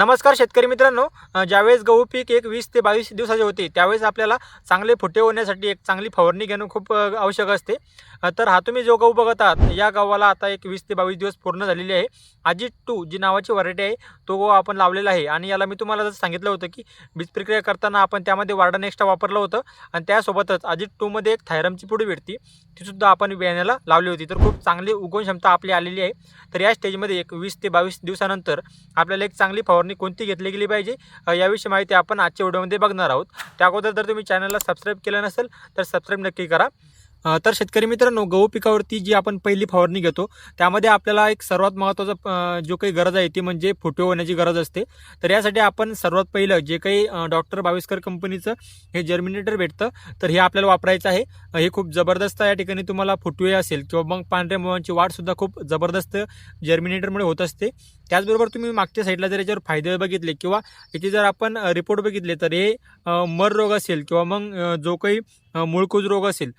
नमस्कार शेतकरी मित्रांनो. ज्यावेळेस गहू पीक एक वीस ते बावीस दिवसाचे होते त्यावेळेस आपल्याला चांगले फुटे होण्यासाठी एक चांगली फवारणी घेणं खूप आवश्यक असते. तर हा तुम्ही जो गहू बघत आहात या गव्हाला आता एक वीस ते बावीस दिवस पूर्ण झालेले आहे. अजित टू जी नावाची व्हरायटी आहे तो गहू आपण लावलेला आहे. आणि याला मी तुम्हाला जसं सांगितलं होतं की बीज प्रक्रिया करताना आपण त्यामध्ये वार्डन एक्स्ट्रा वापरलं होतं. आणि त्यासोबतच अजित टूमध्ये एक थायरमची पुढे भेटती तीसुद्धा आपण बियाण्याला लावली होती. तर खूप चांगली उगवण क्षमता आपली आलेली आहे. तर या स्टेजमध्ये एक वीस ते बावीस दिवसानंतर आपल्याला एक चांगली फवारणी कोणती घेतली गेली पाहिजे याविषयी माहिती आपण आजच्या व्हिडिओमध्ये बघणार आहोत. त्या अगोदर जर तुम्ही चॅनलला सबस्क्राईब केलं नसेल तर सबस्क्राईब नक्की करा. तर शेतकरी मित्रांनो गहू पिकावरती जी आपण पहिली फवारणी घेतो त्यामध्ये आपल्याला एक सर्वात महत्त्वाचा जो काही गरज आहे ती म्हणजे फुटे होण्याची गरज असते. तर यासाठी आपण सर्वात पहिलं जे काही डॉक्टर बाविस्कर कंपनीचं हे जर्मिनेटर भेटतं तर हे आपल्याला वापरायचं आहे. हे खूप जबरदस्त या ठिकाणी तुम्हाला फुटवे असेल किंवा मग पांढऱ्या मुळांची वाढसुद्धा खूप जबरदस्त जर्मिनेटरमुळे होत असते. त्याचबरोबर तुम्ही मागच्या साईडला जर याच्यावर फायदे बघितले किंवा याचे जर आपण रिपोर्ट बघितले तर हे मर रोग असेल किंवा मग जो काही मूळकूज मुळकूज रोग असेल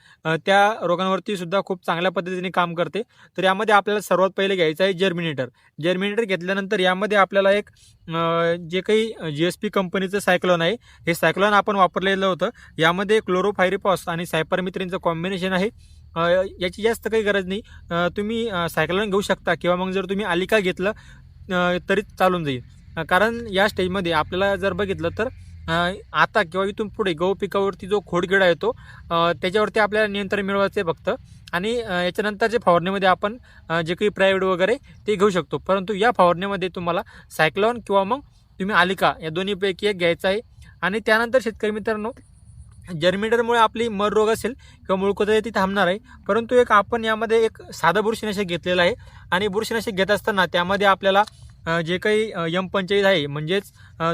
त्या रोगांवरती सुद्धा खूप चांगल्या पद्धतीने काम करते. तर यामध्ये आपल्याला सर्वात पहिले घ्यायचं आहे जर्मिनेटर जर्मिनेटर घेतल्यानंतर यामध्ये आपल्याला एक जे काही जी एस पी कंपनीचं सायक्लॉन आहे हे सायक्लॉन आपण वापरलेलं होतं. यामध्ये क्लोरोफायरिपॉस आणि सायपरमित्रींचं कॉम्बिनेशन आहे. याची जास्त काही गरज नाही. तुम्ही सायक्लॉन घेऊ शकता किंवा मग जर तुम्ही आलिका घेतलं तरी चालून जाईल. कारण या स्टेजमध्ये आपल्याला जर बघितलं तर आता किंवा इथून पुढे गहू पिकावरती जो खोडकिडा येतो त्याच्यावरती आपल्याला नियंत्रण मिळवायचं आहे फक्त. आणि याच्यानंतर याच्यानंतरच्या फवारणीमध्ये आपण जे काही प्रायव्हेट वगैरे ते घेऊ शकतो. परंतु या फवारणीमध्ये तुम्हाला सायक्लॉन किंवा मग तुम्ही आलिका या दोन्हीपैकी एक घ्यायचा आहे. आणि त्यानंतर शेतकरी मित्रांनो जर्मिनरमुळे आपली मर रोग असेल किंवा मुळकुजा ती थांबणार आहे. परंतु एक आपण यामध्ये एक साधं बुरशीनाशक घेतलेलं आहे आणि बुरशीनाशक घेत असताना त्यामध्ये आपल्याला जे काही यम पंचायत आहे म्हणजेच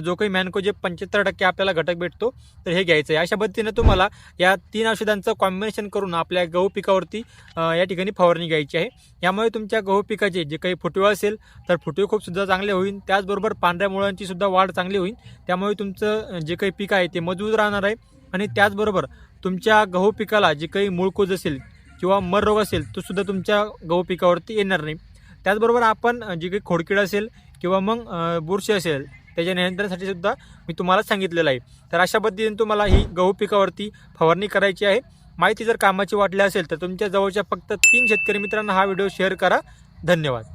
जो काही मॅनको जे पंच्याहत्तर टक्के आपल्याला घटक भेटतो तर हे घ्यायचं आहे. अशा पद्धतीने तुम्हाला या तीन औषधांचं कॉम्बिनेशन करून आपल्या गहू पिकावरती या ठिकाणी फवारणी घ्यायची आहे. यामुळे तुमच्या गहू पिकाचे जे काही फुटवे असेल तर फुटवे खूप सुद्धा चांगले होईल. त्याचबरोबर पांढऱ्या मुळांची सुद्धा वाढ चांगली होईल. त्यामुळे तुमचं जे काही पीक आहे ते मजबूत राहणार आहे. आणि त्याचबरोबर तुमच्या गहू पिकाला जे काही मूळकूज असेल किंवा मर रोग असेल तो सुद्धा तुमच्या गहू पिकावरती येणार नाही. त्याचबरोबर आपण जी काही खोडकीड असेल किंवा मग बुरशी असेल त्याच्या नियंत्रणासाठी सुद्धा मी तुम्हाला सांगितलेलं आहे. तर अशा पद्धतीने तुम्हाला ही गहू पिकावरती फवारणी करायची आहे. माहिती जर कामाची वाटली असेल तर तुमच्या जवळच्या फक्त तीन शेतकरी मित्रांना हा व्हिडिओ शेअर करा. धन्यवाद.